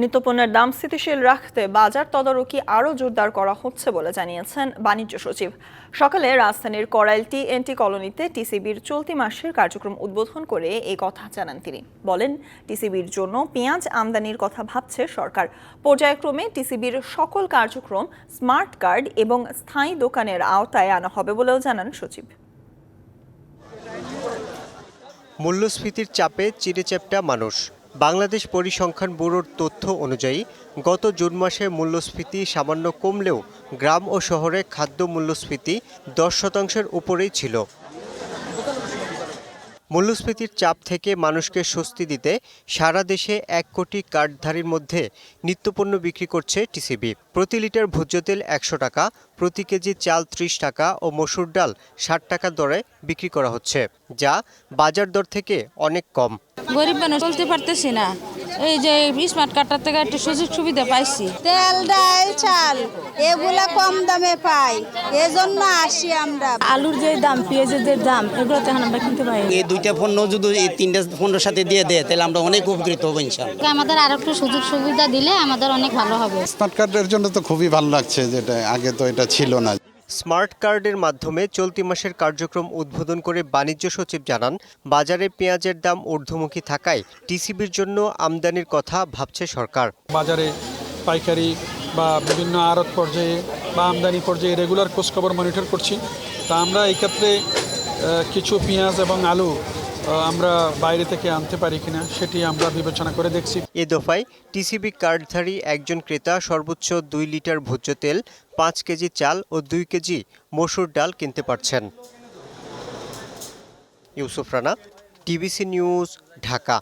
নিত্যপণ্যের দাম স্থিতিশীল রাখতে বাজার তদারকি আরও জোরদার করা হচ্ছে বলে জানিয়েছেন বাণিজ্য সচিব। সকালে রাজধানীর করাইল টি এনটি কলোনিতে টিসিবির চলতি মাসের কার্যক্রম উদ্বোধন করে এই কথা জানান তিনি। বলেন, টিসিবির জন্য পেঁয়াজ আমদানির কথা ভাবছে সরকার। পর্যায়ক্রমে টিসিবির সকল কার্যক্রম স্মার্ট কার্ড এবং স্থায়ী দোকানের আওতায় আনা হবে বলেও জানান সচিব। মূল্যস্ফীতির চাপে চিড়েচ্যাপটা মানুষ। বাংলাদেশ পরিসংখ্যান ব্যুরোর তথ্য অনুযায়ী, গত জুন মাসে মূল্যস্ফীতি সামান্য কমলেও গ্রাম ও শহরে খাদ্য মূল্যস্ফীতি দশ শতাংশের উপরেই ছিল। মূল্যস্ফীতির চাপ থেকে মানুষকে স্বস্তি দিতে সারা দেশে এক কোটি কার্ডধারীর মধ্যে নিত্যপণ্য বিক্রি করছে টিসিবি। প্রতি লিটার ভোজ্য তেল একশো টাকা, প্রতি কেজি চাল ত্রিশ টাকা ও মসুর ডাল ষাট টাকা দরে বিক্রি করা হচ্ছে, যা বাজার দর থেকে অনেক কম। গরিব মানুষ চলতে পারতেছি না। এই যে স্মার্ট কার্ডটার থেকে একটু সুযোগ সুবিধা পাইছি। তেল ডাল চাল এগুলা কম দামে পাই। এজন্য আসি আমরা। আলুর যে দাম পেঁয়াজের যে দাম এগুলো তো এখন আমরা কিনতে পারি এই দুইটা পণ্য যদি এই তিনটা পণ্যের সাথে দিয়ে দেয় তাহলে আমরা অনেক উপকৃত হব ইনশাল্লাহ আমাদের আর একটু সুযোগ সুবিধা দিলে আমাদের অনেক ভালো হবে। স্মার্ট কার্ডের জন্য তো খুবই ভালো লাগছে যেটা আগে তো এটা ছিল না। স্মার্ট কার্ডের মাধ্যমে চলতি মাসের কার্যক্রম উদ্বোধন করে বাণিজ্য সচিব জানান, বাজারে পেঁয়াজের দাম ঊর্ধ্বমুখী থাকায় টিসিবির জন্য আমদানির কথা ভাবছে সরকার। বাজারে পাইকারি বা বিভিন্ন আড়ত পর্যায়ে বা আমদানি পর্যায়ে রেগুলার খোঁজখবর মনিটর করছি। তা আমরা এই ক্ষেত্রে কিছু পেঁয়াজ এবং আলু আমরা বাইরে থেকে আনতে পারি কিনা সেটি আমরা বিবেচনা করে দেখছি। এ দফায় টিসিবি কার্ডধারী একজন ক্রেতা সর্বোচ্চ দুই লিটার ভোজ্য তেল, পাঁচ কেজি চাল ও দুই কেজি মসুর ডাল কিনতে পারছেন। Yusuf Rana, TBC news, Dhaka.